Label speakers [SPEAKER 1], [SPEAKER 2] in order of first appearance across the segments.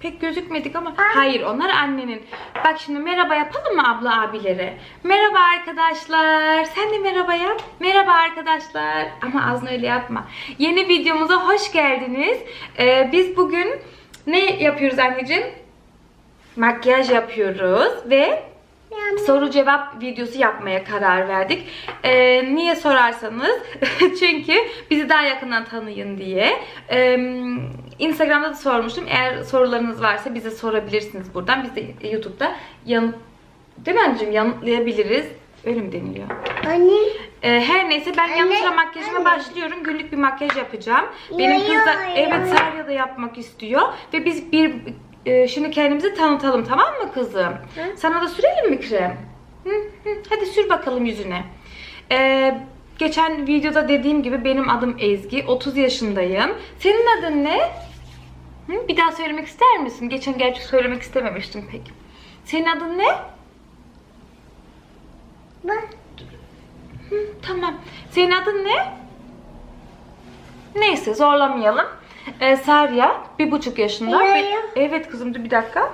[SPEAKER 1] Pek gözükmedik ama hayır onlar annenin. Bak şimdi merhaba yapalım mı abla abilere? Merhaba arkadaşlar. Sen de merhaba yap. Merhaba arkadaşlar. Ama ağzını öyle yapma. Yeni videomuza hoş geldiniz. Ee, biz bugün ne yapıyoruz anneciğim? Makyaj yapıyoruz ve soru cevap videosu yapmaya karar verdik. Ee, niye sorarsanız çünkü bizi daha yakından tanıyın diye. Ee, Instagram'da da sormuştum. Eğer sorularınız varsa bize sorabilirsiniz buradan. Biz de YouTube'da yan değil mi anneciğim yanıtlayabiliriz. Öyle mi deniliyor?
[SPEAKER 2] Anne.
[SPEAKER 1] Ee, her neyse ben
[SPEAKER 2] Anne,
[SPEAKER 1] yanlış sıra makyajıma
[SPEAKER 2] anne.
[SPEAKER 1] başlıyorum. Günlük bir makyaj yapacağım. Benim kız da evet. Sarya da yapmak istiyor ve biz bir e, şimdi kendimizi tanıtalım tamam mı kızım? Sana da sürelim mi krem? Hı, hı. Hadi sür bakalım yüzüne. Ee, geçen videoda dediğim gibi benim adım Ezgi. 30 yaşındayım. Senin adın ne? Hı? Bir daha söylemek ister misin? Geçen gerçi söylemek istememiştim pek. Senin adın ne?
[SPEAKER 2] Bak.
[SPEAKER 1] Hı, tamam. Senin adın ne? Neyse zorlamayalım. Ee, Sarya bir buçuk yaşında.
[SPEAKER 2] Ya,
[SPEAKER 1] Be- evet kızım dur bir dakika.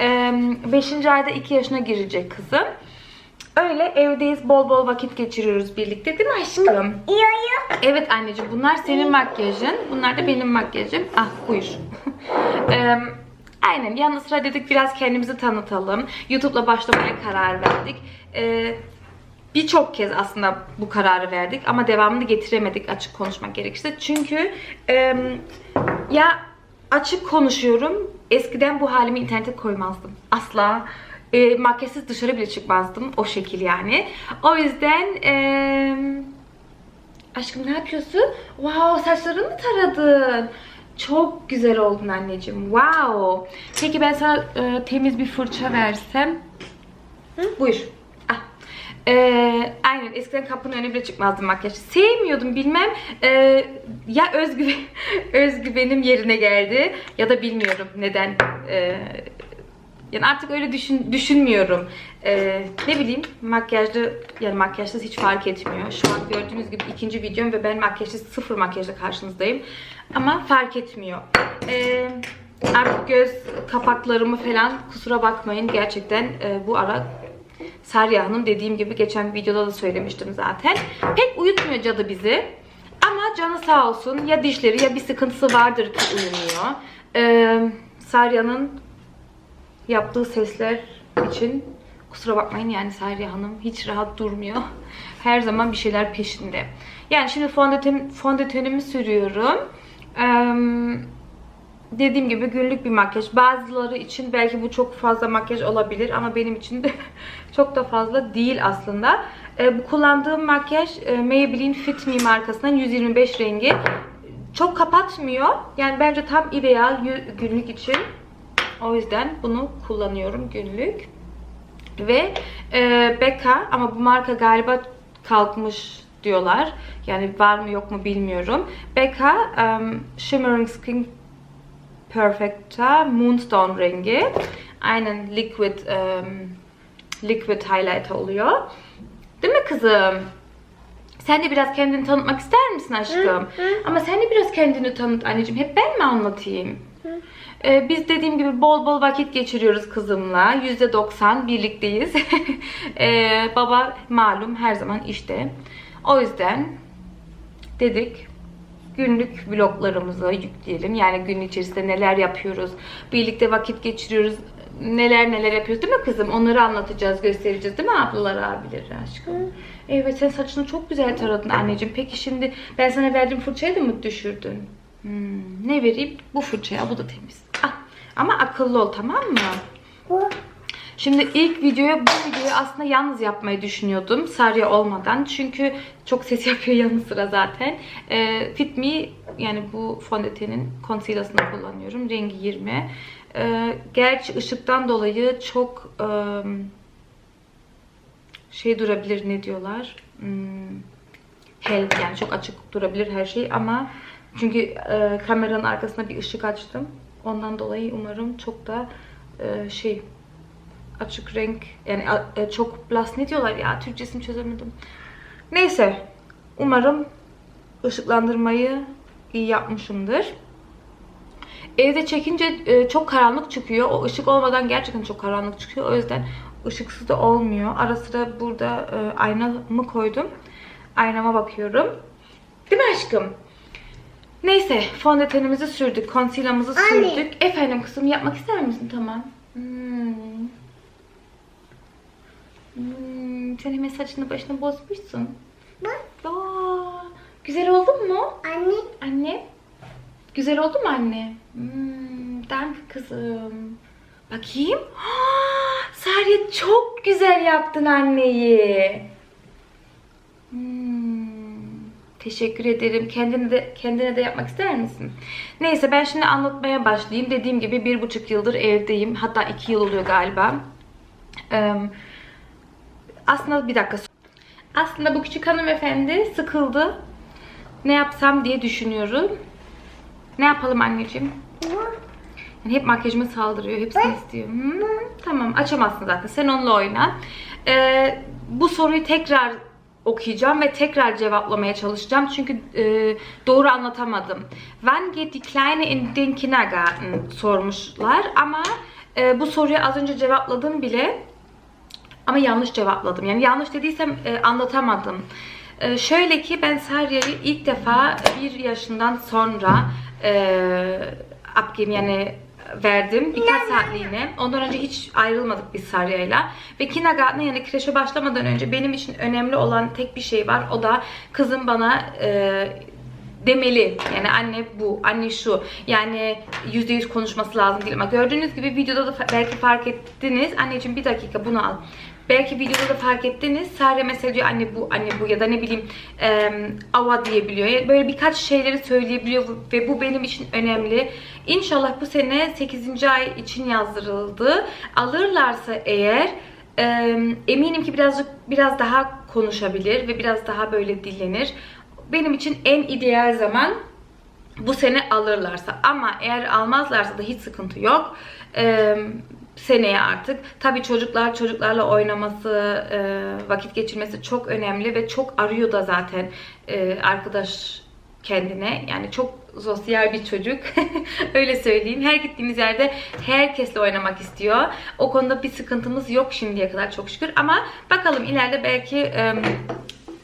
[SPEAKER 1] Ee, beşinci ayda iki yaşına girecek kızım. Öyle evdeyiz bol bol vakit geçiriyoruz birlikte değil mi aşkım?
[SPEAKER 2] Yo.
[SPEAKER 1] Evet anneciğim bunlar senin makyajın. Bunlar da benim makyajım. Ah buyur. Aynen yanı sıra dedik biraz kendimizi tanıtalım. YouTube'la başlamaya karar verdik. Eee, Birçok kez aslında bu kararı verdik ama devamını getiremedik açık konuşmak gerekirse. Çünkü ya açık konuşuyorum. Eskiden bu halimi internete koymazdım. Asla. E, makyajsız dışarı bile çıkmazdım. O şekil yani. O yüzden eee Aşkım ne yapıyorsun? Wow saçlarını mı taradın? Çok güzel oldun anneciğim. Wow. Peki ben sana e, temiz bir fırça versem. Hı? Buyur. Ah. Ee, aynen eskiden kapının önüne bile çıkmazdım makyaj. Sevmiyordum bilmem. Ee, ya özgüven, özgüvenim yerine geldi ya da bilmiyorum neden. Ee, yani artık öyle düşün, düşünmüyorum. Ee, ne bileyim makyajlı yani makyajsız hiç fark etmiyor. Şu an gördüğünüz gibi ikinci videom ve ben makyajsız sıfır makyajla karşınızdayım. Ama fark etmiyor. Ee, artık göz kapaklarımı falan kusura bakmayın gerçekten e, bu ara Sarya Hanım dediğim gibi geçen videoda da söylemiştim zaten. Pek uyutmuyor cadı bizi. Ama canı sağ olsun ya dişleri ya bir sıkıntısı vardır ki uyumuyor. Ee, Sarya'nın yaptığı sesler için kusura bakmayın yani Sarya Hanım hiç rahat durmuyor. Her zaman bir şeyler peşinde. Yani şimdi fondöten, fondötenimi sürüyorum. Eee, dediğim gibi günlük bir makyaj. Bazıları için belki bu çok fazla makyaj olabilir ama benim için de çok da fazla değil aslında. Eee, bu kullandığım makyaj e, Maybelline Fit Me markasından 125 rengi. Çok kapatmıyor. Yani bence tam ideal günlük için. O yüzden bunu kullanıyorum günlük. Ve e, Becca ama bu marka galiba kalkmış diyorlar. Yani var mı yok mu bilmiyorum. Becca um, Shimmering Skin Perfecta Moonstone rengi. Aynen liquid um, liquid highlighter oluyor. Değil mi kızım? Sen de biraz kendini tanıtmak ister misin aşkım? Ama sen de biraz kendini tanıt anneciğim. Hep ben mi anlatayım? Ee, biz dediğim gibi bol bol vakit geçiriyoruz kızımla. %90 birlikteyiz. Ee, baba malum her zaman işte. O yüzden dedik günlük vloglarımızı yükleyelim. Yani gün içerisinde neler yapıyoruz. Birlikte vakit geçiriyoruz. Neler neler yapıyoruz değil mi kızım? Onları anlatacağız, göstereceğiz değil mi ablalar, abileri aşkım? Evet sen saçını çok güzel taradın anneciğim. Peki şimdi ben sana verdiğim fırçayı da mı düşürdün? Hmm, ne vereyim? Bu fırçaya, bu da temiz. Ah, ama akıllı ol tamam mı? Şimdi ilk videoyu bu videoyu aslında yalnız yapmayı düşünüyordum Sarya olmadan. Çünkü çok ses yapıyor yanı sıra zaten. Ee, Fit Me yani bu fondötenin concealer'ını kullanıyorum. Rengi 20. Ee, gerçi ışıktan dolayı çok ım, şey durabilir ne diyorlar? Hmm, hel yani çok açık durabilir her şey ama çünkü e, kameranın arkasına bir ışık açtım. Ondan dolayı umarım çok da e, şey açık renk yani e, çok blas ne diyorlar ya Türkçesini çözemedim. Neyse umarım ışıklandırmayı iyi yapmışımdır. Evde çekince e, çok karanlık çıkıyor. O ışık olmadan gerçekten çok karanlık çıkıyor. O yüzden ışıksız da olmuyor. Ara sıra burada e, aynamı koydum. Aynama bakıyorum. Değil mi aşkım? Neyse fondötenimizi sürdük. Concealer'ımızı
[SPEAKER 2] Anne.
[SPEAKER 1] sürdük. Efendim kızım yapmak ister misin? Tamam. Hmm. Hmm, sen hemen saçını başını bozmuşsun.
[SPEAKER 2] Bak
[SPEAKER 1] Aa, güzel oldu mu?
[SPEAKER 2] anne.
[SPEAKER 1] Anne. Güzel oldu mu anne? Hmm, danke kızım. Bakayım. Sarya çok güzel yaptın anneyi. Hmm, teşekkür ederim. Kendine de kendine de yapmak ister misin? Neyse ben şimdi anlatmaya başlayayım. Dediğim gibi bir buçuk yıldır evdeyim. Hatta iki yıl oluyor galiba. Aslında bir dakika. Aslında bu küçük hanımefendi sıkıldı. Ne yapsam diye düşünüyorum. Ne yapalım anneciğim? Yani hep makyajıma saldırıyor. Hepsini istiyor. Hmm, tamam açamazsın zaten. Sen onunla oyna. Ee, bu soruyu tekrar okuyacağım ve tekrar cevaplamaya çalışacağım. Çünkü e, doğru anlatamadım. Wann geht die Kleine in den Kindergarten sormuşlar. Ama e, bu soruyu az önce cevapladım bile. Ama yanlış cevapladım. Yani yanlış dediysem e, anlatamadım. E, şöyle ki ben Sarya'yı ilk defa bir yaşından sonra e, abgeben yani verdim birkaç saatliğine. Ondan önce hiç ayrılmadık biz Sarya'yla. Ve kindergarten'a yani kreşe başlamadan önce benim için önemli olan tek bir şey var. O da kızım bana e, demeli. Yani anne bu, anne şu. Yani yüzde yüz konuşması lazım değil. Ama gördüğünüz gibi videoda da belki fark ettiniz. Anneciğim bir dakika bunu al. Belki videoda da fark ettiniz. Sare mesela diyor anne bu, anne bu ya da ne bileyim e, ava diyebiliyor. Yani böyle birkaç şeyleri söyleyebiliyor ve bu benim için önemli. İnşallah bu sene 8. ay için yazdırıldı. Alırlarsa eğer e, eminim ki birazcık biraz daha konuşabilir ve biraz daha böyle dillenir. Benim için en ideal zaman bu sene alırlarsa ama eğer almazlarsa da hiç sıkıntı yok. Ee, seneye artık. Tabii çocuklar çocuklarla oynaması, e, vakit geçirmesi çok önemli ve çok arıyor da zaten e, arkadaş kendine. Yani çok sosyal bir çocuk. Öyle söyleyeyim. Her gittiğimiz yerde herkesle oynamak istiyor. O konuda bir sıkıntımız yok şimdiye kadar çok şükür. Ama bakalım ileride belki e,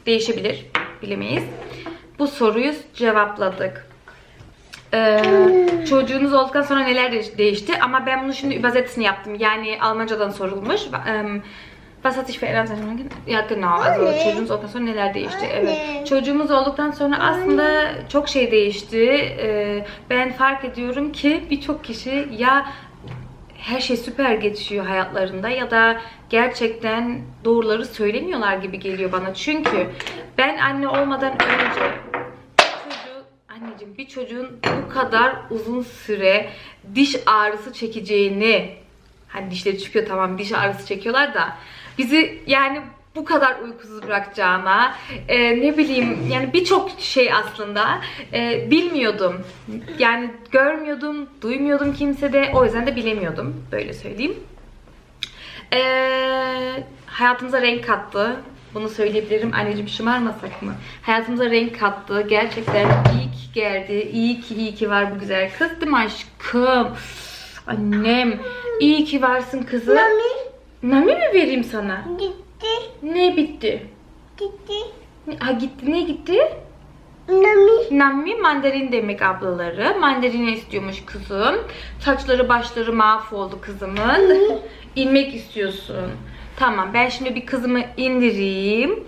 [SPEAKER 1] değişebilir. Bilemeyiz. Bu soruyu cevapladık. Ee, çocuğunuz olduktan sonra neler de- değişti? Ama ben bunu şimdi übersetz'ini yaptım. Yani Almancadan sorulmuş. Ähm, Was hat sich verändert? seit man- Ja genau. Also
[SPEAKER 2] Anne.
[SPEAKER 1] çocuğunuz olduktan sonra neler değişti? Evet. Çocuğumuz olduktan sonra aslında çok şey değişti. Ee, ben fark ediyorum ki birçok kişi ya her şey süper geçiyor hayatlarında ya da gerçekten doğruları söylemiyorlar gibi geliyor bana. Çünkü ben anne olmadan önce bir çocuğun bu kadar uzun süre diş ağrısı çekeceğini hani dişleri çıkıyor tamam diş ağrısı çekiyorlar da bizi yani bu kadar uykusuz bırakacağına e, ne bileyim yani birçok şey aslında e, bilmiyordum. Yani görmüyordum, duymuyordum kimsede. O yüzden de bilemiyordum. Böyle söyleyeyim. E, hayatımıza renk kattı. Bunu söyleyebilirim. Anneciğim şımarmasak mı? Hayatımıza renk kattı. Gerçekten iyi ki geldi. İyi ki iyi ki var bu güzel kız değil mi aşkım? Annem. İyi ki varsın kızım.
[SPEAKER 2] Mami
[SPEAKER 1] Nami mi vereyim sana?
[SPEAKER 2] gitti.
[SPEAKER 1] Ne bitti?
[SPEAKER 2] Gitti.
[SPEAKER 1] Ha gitti ne gitti?
[SPEAKER 2] Mami.
[SPEAKER 1] Nami mandarin demek ablaları. Mandalina istiyormuş kızım. Saçları başları mahvoldu kızımın. İnmek istiyorsun. Tamam ben şimdi bir kızımı indireyim.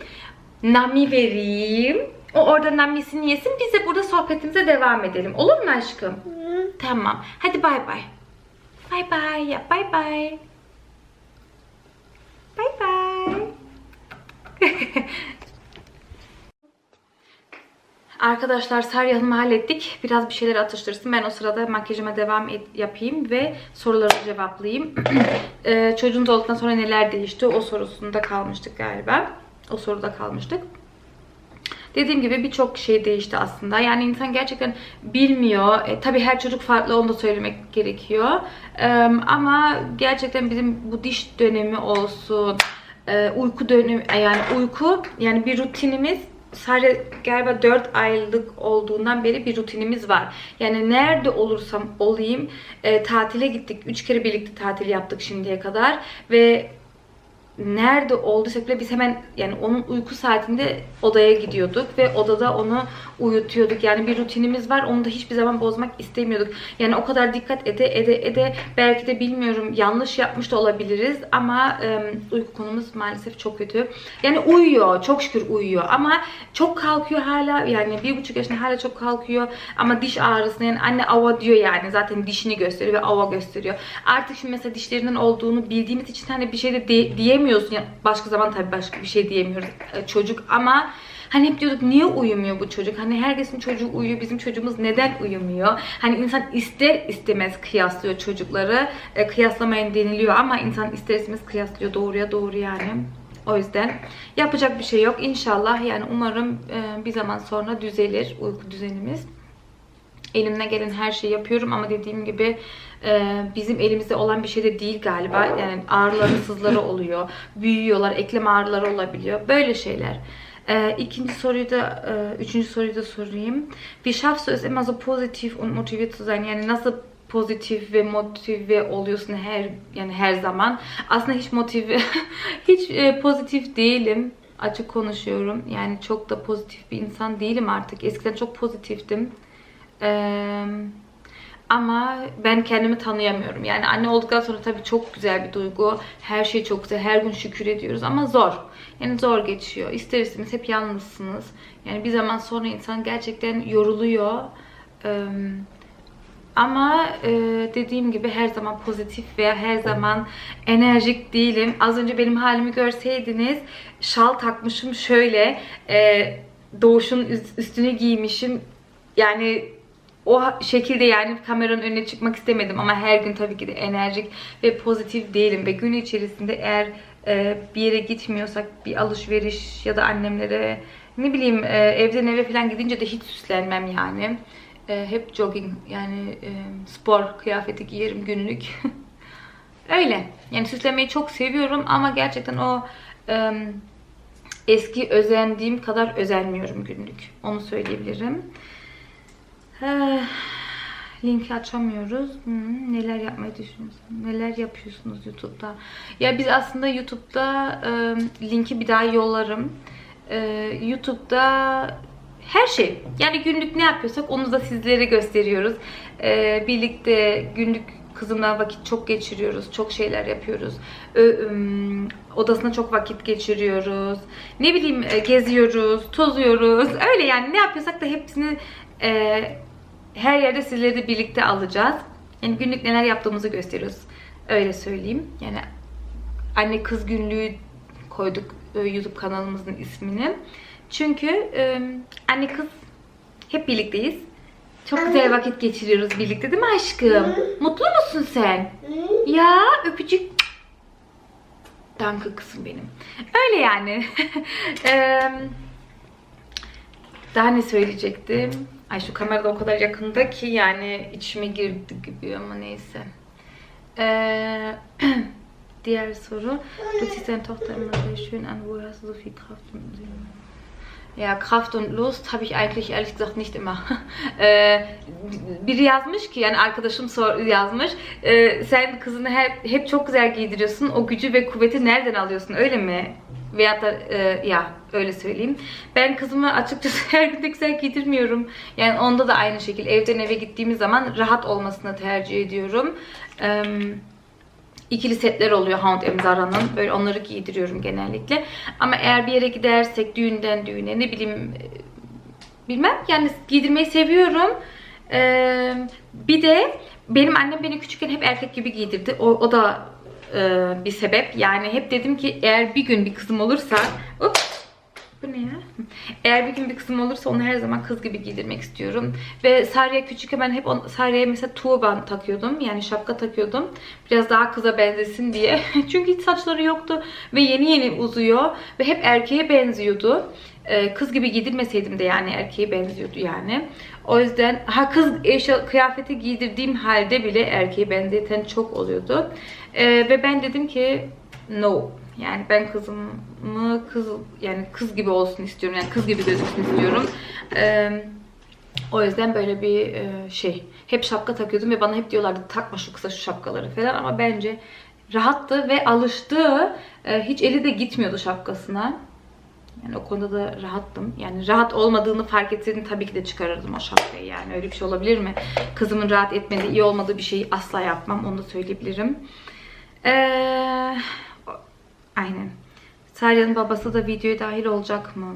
[SPEAKER 1] Nami vereyim. O orada namisini yesin. Biz de burada sohbetimize devam edelim. Olur mu aşkım?
[SPEAKER 2] Hı.
[SPEAKER 1] Tamam. Hadi bay bay. Bay bay. Yap bay bay. Bay bay. Arkadaşlar Sarya Hanım'ı hallettik. Biraz bir şeyler atıştırsın. Ben o sırada makyajıma devam yapayım ve soruları cevaplayayım. ee, çocuğunuz olduktan sonra neler değişti? O sorusunda kalmıştık galiba. O soruda kalmıştık. Dediğim gibi birçok şey değişti aslında. Yani insan gerçekten bilmiyor. E, tabii her çocuk farklı onu da söylemek gerekiyor. E, ama gerçekten bizim bu diş dönemi olsun, e, uyku dönemi yani uyku yani bir rutinimiz sadece galiba 4 aylık olduğundan beri bir rutinimiz var. Yani nerede olursam olayım e, tatile gittik. 3 kere birlikte tatil yaptık şimdiye kadar ve nerede olduysak bile biz hemen yani onun uyku saatinde odaya gidiyorduk ve odada onu uyutuyorduk. Yani bir rutinimiz var. Onu da hiçbir zaman bozmak istemiyorduk. Yani o kadar dikkat ede ede ede belki de bilmiyorum yanlış yapmış da olabiliriz ama e, uyku konumuz maalesef çok kötü. Yani uyuyor. Çok şükür uyuyor ama çok kalkıyor hala. Yani bir buçuk yaşında hala çok kalkıyor ama diş ağrısına yani anne ava diyor yani zaten dişini gösteriyor ve ava gösteriyor. Artık şimdi mesela dişlerinin olduğunu bildiğimiz için hani bir şey de, de diyemiyorsun. Yani başka zaman tabii başka bir şey diyemiyoruz e, çocuk ama Hani hep diyorduk niye uyumuyor bu çocuk? Hani herkesin çocuğu uyuyor. Bizim çocuğumuz neden uyumuyor? Hani insan ister istemez kıyaslıyor çocukları. E, kıyaslamayın deniliyor ama insan ister istemez kıyaslıyor. Doğruya doğru yani. O yüzden yapacak bir şey yok. İnşallah yani umarım e, bir zaman sonra düzelir uyku düzenimiz. Elimden gelen her şeyi yapıyorum ama dediğim gibi e, bizim elimizde olan bir şey de değil galiba. Yani ağrıları, sızları oluyor. Büyüyorlar, eklem ağrıları olabiliyor. Böyle şeyler. Äh, ikinci soruyu da, äh, üçüncü soruyu da sorayım. Wie schaffst du es immer so positiv und motiviert zu sein? Yani nasıl pozitif ve motive oluyorsun her yani her zaman? Aslında hiç motive hiç e, pozitif değilim. Açık konuşuyorum. Yani çok da pozitif bir insan değilim artık. Eskiden çok pozitiftim. Eee ama ben kendimi tanıyamıyorum. Yani anne olduktan sonra tabii çok güzel bir duygu. Her şey çok güzel. Her gün şükür ediyoruz ama zor. Yani zor geçiyor. İster istemez hep yalnızsınız. Yani bir zaman sonra insan gerçekten yoruluyor. Ee, ama e, dediğim gibi her zaman pozitif veya her zaman enerjik değilim. Az önce benim halimi görseydiniz şal takmışım şöyle. E, doğuşun üst- üstünü giymişim. Yani o şekilde yani kameranın önüne çıkmak istemedim ama her gün tabii ki de enerjik ve pozitif değilim ve gün içerisinde eğer e, bir yere gitmiyorsak bir alışveriş ya da annemlere ne bileyim e, evden eve falan gidince de hiç süslenmem yani. E, hep jogging yani spor kıyafeti giyerim günlük. Öyle. Yani süslemeyi çok seviyorum ama gerçekten o eski özendiğim kadar özenmiyorum günlük. Onu söyleyebilirim. Eh, Linki açamıyoruz. Hmm, neler yapmayı düşünüyorsunuz? Neler yapıyorsunuz YouTube'da? Ya biz aslında YouTube'da e, linki bir daha yollarım. E, YouTube'da her şey. Yani günlük ne yapıyorsak onu da sizlere gösteriyoruz. E, birlikte günlük kızımla vakit çok geçiriyoruz. Çok şeyler yapıyoruz. Ö, ım, odasında çok vakit geçiriyoruz. Ne bileyim e, geziyoruz, tozuyoruz. Öyle yani ne yapıyorsak da hepsini e, her yerde sizleri de birlikte alacağız. Yani günlük neler yaptığımızı gösteriyoruz. Öyle söyleyeyim. Yani anne kız günlüğü koyduk e, YouTube kanalımızın ismini. Çünkü e, anne kız hep birlikteyiz. Çok güzel vakit geçiriyoruz birlikte değil mi aşkım? Mutlu musun sen? Ya öpücük. Danke kızım benim. Öyle yani. Daha ne söyleyecektim? Ay şu kamerada o kadar yakında ki yani içime girdi gibi ama neyse. Ee, diğer soru. Du ziehst deine Tochter immer sehr schön an. Woher hast du so viel Kraft und Ja, Kraft und Lust habe ich eigentlich ehrlich gesagt nicht immer. Ee, biri yazmış ki yani arkadaşım sor, yazmış. Ee, sen kızını hep, hep çok güzel giydiriyorsun. O gücü ve kuvveti nereden alıyorsun öyle mi? Veyahut da e, ya öyle söyleyeyim. Ben kızımı açıkçası her gün de giydirmiyorum. Yani onda da aynı şekilde evden eve gittiğimiz zaman rahat olmasını tercih ediyorum. Eee ikili setler oluyor H&M Zara'nın. Böyle onları giydiriyorum genellikle. Ama eğer bir yere gidersek düğünden düğüne ne bileyim e, bilmem yani giydirmeyi seviyorum. Ee, bir de benim annem beni küçükken hep erkek gibi giydirdi. O, o da e, bir sebep. Yani hep dedim ki eğer bir gün bir kızım olursa Ups, bu ne ya? Eğer bir gün bir kızım olursa onu her zaman kız gibi giydirmek istiyorum. Ve Sarya'ya küçükken ben hep on, Sarya'ya mesela tuğban takıyordum. Yani şapka takıyordum. Biraz daha kıza benzesin diye. Çünkü hiç saçları yoktu. Ve yeni yeni uzuyor. Ve hep erkeğe benziyordu. Ee, kız gibi giydirmeseydim de yani erkeğe benziyordu yani. O yüzden ha kız eşya, kıyafeti giydirdiğim halde bile erkeğe benzeten çok oluyordu. Ee, ve ben dedim ki no Yani ben kızımı kız yani kız gibi olsun istiyorum. Yani kız gibi gözüksün istiyorum. Ee, o yüzden böyle bir e, şey. Hep şapka takıyordum ve bana hep diyorlardı takma şu kısa şu şapkaları falan ama bence rahattı ve alıştı. Ee, hiç eli de gitmiyordu şapkasına. Yani o konuda da rahattım. Yani rahat olmadığını fark etseydim tabii ki de çıkarırdım o şapkayı. Yani öyle bir şey olabilir mi? Kızımın rahat etmediği, iyi olmadığı bir şeyi asla yapmam. Onu da söyleyebilirim. Ee, aynen. Sarya'nın babası da videoya dahil olacak mı?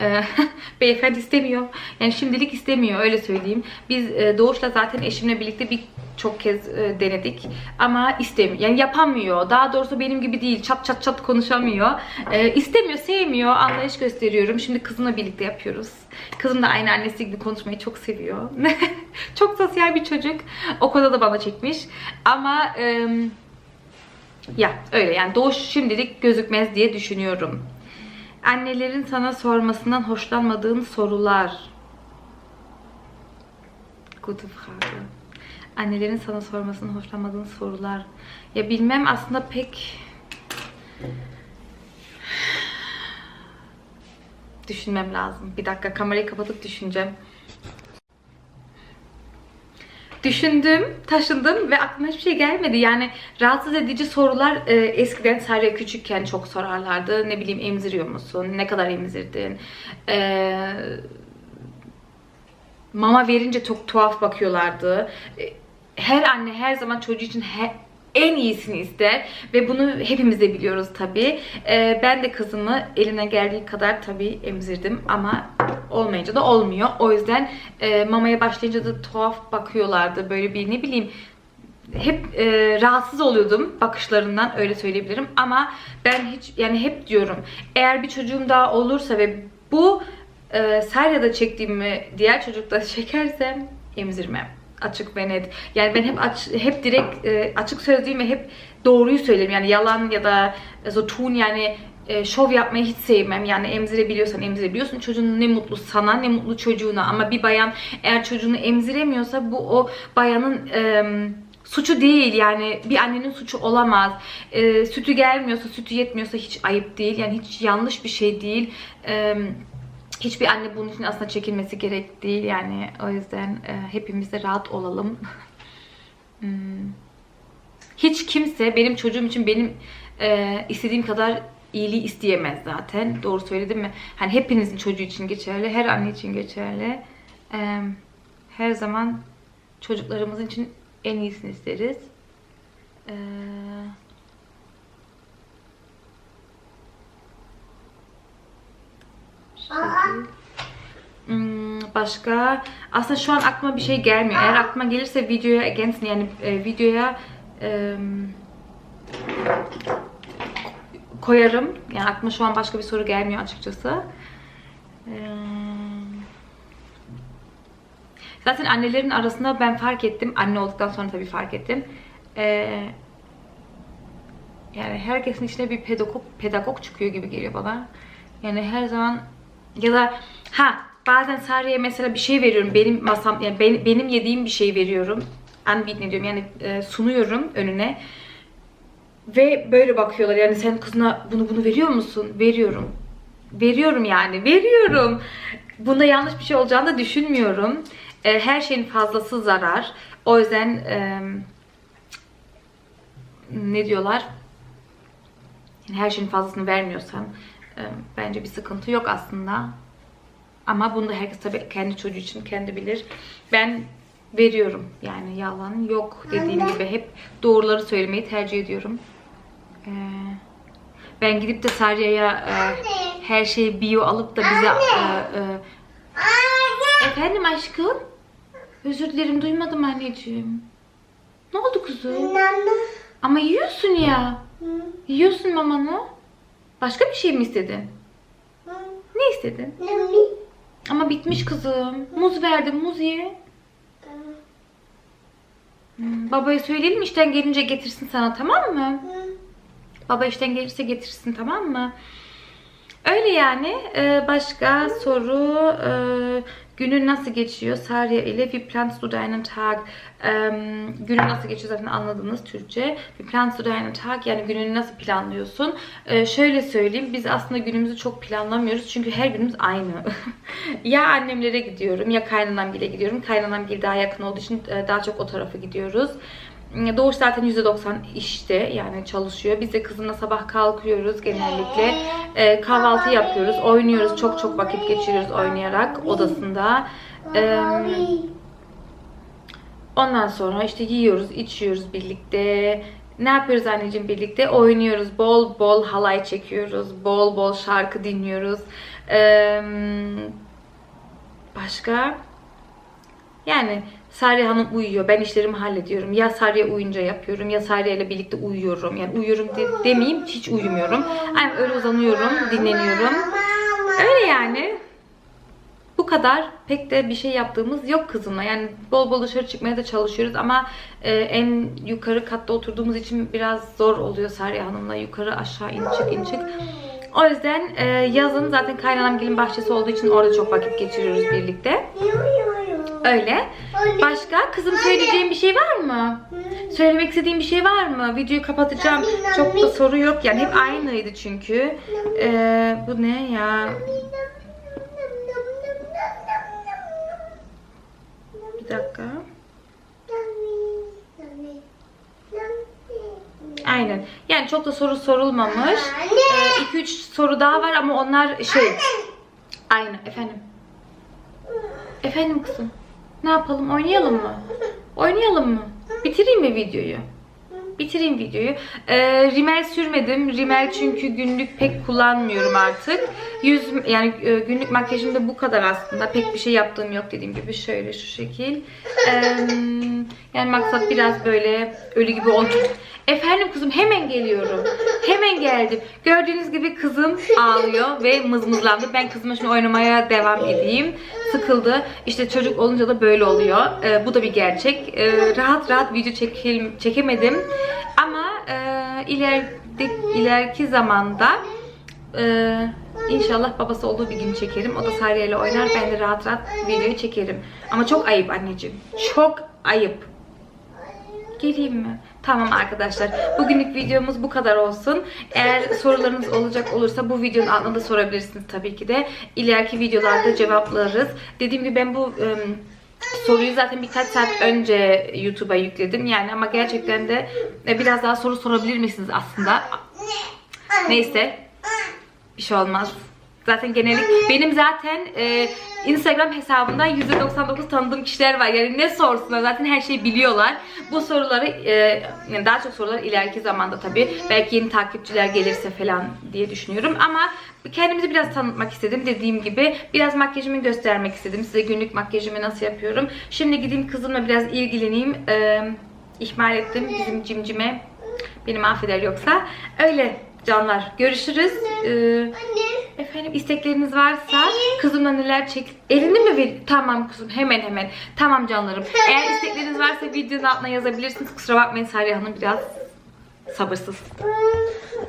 [SPEAKER 1] Ee, beyefendi istemiyor. Yani şimdilik istemiyor öyle söyleyeyim. Biz e, Doğuş'la zaten eşimle birlikte bir çok kez e, denedik ama istemiyor. Yani yapamıyor. Daha doğrusu benim gibi değil. Çat çat çat konuşamıyor. E, istemiyor, sevmiyor. Anlayış gösteriyorum. Şimdi kızımla birlikte yapıyoruz. Kızım da aynı annesi gibi konuşmayı çok seviyor. çok sosyal bir çocuk. O konuda da bana çekmiş. Ama e, ya öyle yani Doğuş şimdilik gözükmez diye düşünüyorum. Annelerin sana sormasından hoşlanmadığın sorular. Gute Frage. Annelerin sana sormasından hoşlanmadığın sorular. Ya bilmem aslında pek düşünmem lazım. Bir dakika kamerayı kapatıp düşüneceğim. Düşündüm, taşındım ve aklıma hiçbir şey gelmedi. Yani rahatsız edici sorular e, eskiden Sarya küçükken çok sorarlardı. Ne bileyim emziriyor musun? Ne kadar emzirdin? E, mama verince çok tuhaf bakıyorlardı. E, Her anne her zaman çocuğu için he- en iyisini ister ve bunu hepimiz de biliyoruz tabii. E, ben de kızımı eline geldiği kadar tabii emzirdim ama olmayınca da olmuyor. O yüzden e, mamaya başlayınca da tuhaf bakıyorlardı. Böyle bir ne bileyim hep e, rahatsız oluyordum bakışlarından öyle söyleyebilirim ama ben hiç yani hep diyorum eğer bir çocuğum daha olursa ve bu e, Sarya'da çektiğimi diğer çocukta çekersem emzirmem açık ve net. Yani ben hep aç, hep direkt e, açık sözlüyüm ve hep doğruyu söylerim. Yani yalan ya da so yani e, şov yapmayı hiç sevmem. Yani emzirebiliyorsan emzirebiliyorsun. Çocuğun ne mutlu sana ne mutlu çocuğuna. Ama bir bayan eğer çocuğunu emziremiyorsa bu o bayanın e, suçu değil. Yani bir annenin suçu olamaz. E, sütü gelmiyorsa, sütü yetmiyorsa hiç ayıp değil. Yani hiç yanlış bir şey değil. E, hiçbir anne bunun için aslında çekinmesi gerek değil. Yani o yüzden e, hepimiz de rahat olalım. Hmm. Hiç kimse benim çocuğum için benim e, istediğim kadar iyiliği isteyemez zaten. Doğru söyledim mi? Hani hepinizin çocuğu için geçerli, her anne için geçerli. E, her zaman çocuklarımızın için en iyisini isteriz. E, Hmm, başka aslında şu an aklıma bir şey gelmiyor. Eğer aklıma gelirse videoya against yani e, videoya e, koyarım. Yani aklıma şu an başka bir soru gelmiyor açıkçası. E, zaten annelerin arasında ben fark ettim. Anne olduktan sonra tabii fark ettim. E, yani herkesin içine bir pedagog, pedagog çıkıyor gibi geliyor bana. Yani her zaman ya da ha bazen Sarya'ya mesela bir şey veriyorum. Benim masam yani ben- benim yediğim bir şey veriyorum. Unbeaten diyorum yani e, sunuyorum önüne. Ve böyle bakıyorlar yani sen kızına bunu bunu veriyor musun? Veriyorum. Veriyorum yani veriyorum. Bunda yanlış bir şey olacağını da düşünmüyorum. E, her şeyin fazlası zarar. O yüzden e, ne diyorlar? Yani her şeyin fazlasını vermiyorsan e, bence bir sıkıntı yok aslında. Ama bunu da herkes tabii kendi çocuğu için kendi bilir. Ben veriyorum yani yalan yok dediğim gibi hep doğruları söylemeyi tercih ediyorum. Ee, ben gidip de Sarya'ya e, her şeyi bio alıp da bize e, e, efendim aşkım özür dilerim duymadım anneciğim. Ne oldu kuzum?
[SPEAKER 2] Nana.
[SPEAKER 1] Ama yiyorsun ya. Yiyorsun mamanı. Başka bir şey mi istedin? Ne istedin? Ama bitmiş kızım. Muz verdim. Muz ye. Hmm, babaya söyleyelim işten gelince getirsin sana tamam mı? Baba işten gelirse getirsin tamam mı? Öyle yani. Ee, başka soru. Ee, Günün nasıl geçiyor? Sarya ile wie planst du deinen Tag? Em, günün nasıl geçiyor zaten anladınız Türkçe. Wie planst du deinen Tag? Yani gününü nasıl planlıyorsun? Ee, şöyle söyleyeyim. Biz aslında günümüzü çok planlamıyoruz. Çünkü her günümüz aynı. ya annemlere gidiyorum ya kaynanamgile gidiyorum. Kaynanamgil daha yakın olduğu için daha çok o tarafa gidiyoruz. Doğuş zaten %90 işte yani çalışıyor. Biz de kızımla sabah kalkıyoruz genellikle. Ee, kahvaltı yapıyoruz, oynuyoruz. Çok çok vakit geçiriyoruz oynayarak odasında. Ee, ondan sonra işte yiyoruz, içiyoruz birlikte. Ne yapıyoruz anneciğim birlikte? Oynuyoruz. Bol bol halay çekiyoruz. Bol bol şarkı dinliyoruz. Ee, başka? Yani Sarya Hanım uyuyor. Ben işlerimi hallediyorum. Ya Sarya uyunca yapıyorum ya Sarya ile birlikte uyuyorum. Yani uyuyorum de, demeyeyim hiç uyumuyorum. Yani öyle uzanıyorum, dinleniyorum. Öyle yani. Bu kadar. Pek de bir şey yaptığımız yok kızımla. Yani bol bol dışarı çıkmaya da çalışıyoruz ama e, en yukarı katta oturduğumuz için biraz zor oluyor Sarya Hanım'la. Yukarı aşağı in çık in çık. O yüzden e, yazın zaten kaynanamgilin bahçesi olduğu için orada çok vakit geçiriyoruz birlikte. Öyle. Başka? Kızım söyleyeceğim bir şey var mı? Söylemek istediğin bir şey var mı? Videoyu kapatacağım. Çok da soru yok. Yani hep aynıydı çünkü. Ee, bu ne ya? Bir dakika. Aynen. Yani çok da soru sorulmamış. 2-3 soru daha var ama onlar şey. Aynen efendim. Efendim kızım. Ne yapalım? Oynayalım mı? Oynayalım mı? Bitireyim mi videoyu? Bitireyim videoyu. Ee, rimel sürmedim. Rimel çünkü günlük pek kullanmıyorum artık. Yüz yani e, günlük makyajım da bu kadar aslında. Pek bir şey yaptığım yok dediğim gibi şöyle şu şekil. Ee, yani maksat biraz böyle ölü gibi olacak. Efendim kızım hemen geliyorum. Hemen geldim. Gördüğünüz gibi kızım ağlıyor ve mızmızlandı. Ben kızıma şimdi oynamaya devam edeyim. Sıkıldı. İşte çocuk olunca da böyle oluyor. Ee, bu da bir gerçek. Ee, rahat rahat video çekelim, çekemedim. Ama e, ileride, ileriki zamanda e, inşallah babası olduğu bir gün çekerim. O da Sarıya ile oynar. Ben de rahat rahat videoyu çekerim. Ama çok ayıp anneciğim. Çok ayıp. Geleyim mi? Tamam arkadaşlar. Bugünlük videomuz bu kadar olsun. Eğer sorularınız olacak olursa bu videonun altına da sorabilirsiniz tabii ki de. İleriki videolarda cevaplarız. Dediğim gibi ben bu ım, soruyu zaten birkaç saat önce YouTube'a yükledim. Yani ama gerçekten de e, biraz daha soru sorabilir misiniz aslında? Neyse. Bir şey olmaz. Zaten genellik benim zaten e, Instagram hesabımda %99 tanıdığım kişiler var. Yani ne sorsunlar zaten her şeyi biliyorlar. Bu soruları e, yani daha çok sorular ileriki zamanda tabii. Belki yeni takipçiler gelirse falan diye düşünüyorum. Ama kendimizi biraz tanıtmak istedim. Dediğim gibi biraz makyajımı göstermek istedim. Size günlük makyajımı nasıl yapıyorum. Şimdi gideyim kızımla biraz ilgileneyim. E, ihmal ettim bizim cimcime. Beni mahveder yoksa. Öyle canlar. Görüşürüz. Ee, Efendim istekleriniz varsa kızımla neler çek... Elini mi ver? Tamam kızım hemen hemen. Tamam canlarım. Eğer istekleriniz varsa videonun altına yazabilirsiniz. Kusura bakmayın Sarıya Hanım biraz sabırsız.